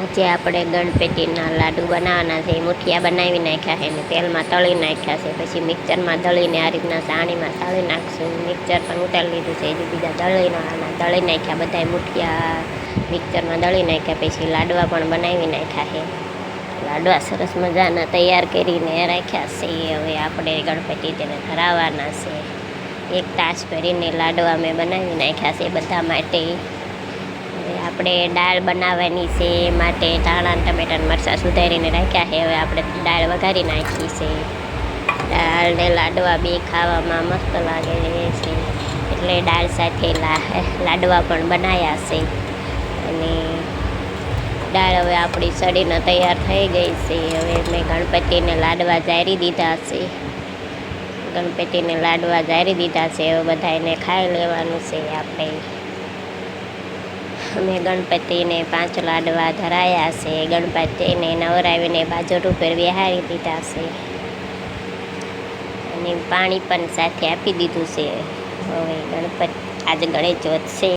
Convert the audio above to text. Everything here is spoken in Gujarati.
આજે આપણે ગણપતિના લાડુ બનાવવાના છે. મુઠિયા બનાવી નાખ્યા છે ને તેલમાં તળી નાખ્યા છે. પછી મિક્સરમાં દળીને આ રીતના સાણીમાં સાળી નાખશું. મિક્સર પણ ઉતારી લીધું છે. હજુ બીજા દળીના દળી નાખ્યા. બધા મુઠિયા મિક્સરમાં દળી નાખ્યા. પછી લાડવા પણ બનાવી નાખ્યા છે. લાડવા સરસ મજાના તૈયાર કરીને રાખ્યા છે. હવે આપણે ગણપતિ તેને ધરાવવાના છે. એક તાસ ભરીને લાડવા મેં બનાવી નાખ્યા છે. બધા માટે આપણે દાળ બનાવવાની છે માટે ધાણા ટમેટાં મરચાં સુધારીને રાખ્યા છે. હવે આપણે દાળ વઘારી નાખી છે. દાળને લાડવા બે ખાવામાં મસ્ત લાગે છે. એટલે દાળ સાથે લાડવા પણ બનાવ્યા છે. અને દાળ હવે આપણી સડીને તૈયાર થઈ ગઈ છે. હવે મેં ગણપતિને લાડવા જારી દીધા છે. ગણપતિને લાડવા જારી દીધા છે. હવે બધાને ખાઈ લેવાનું છે. આપણે અમે ગણપતિને પાંચ લાડવા ધરાયા છે. ગણપતિને નવરાવીને બાજોટ ઉપર વિહારી દીધા છે. અને પાણી પણ સાથે આપી દીધું છે. હવે ગણપતિ આજે ગણેશ ચોથ છે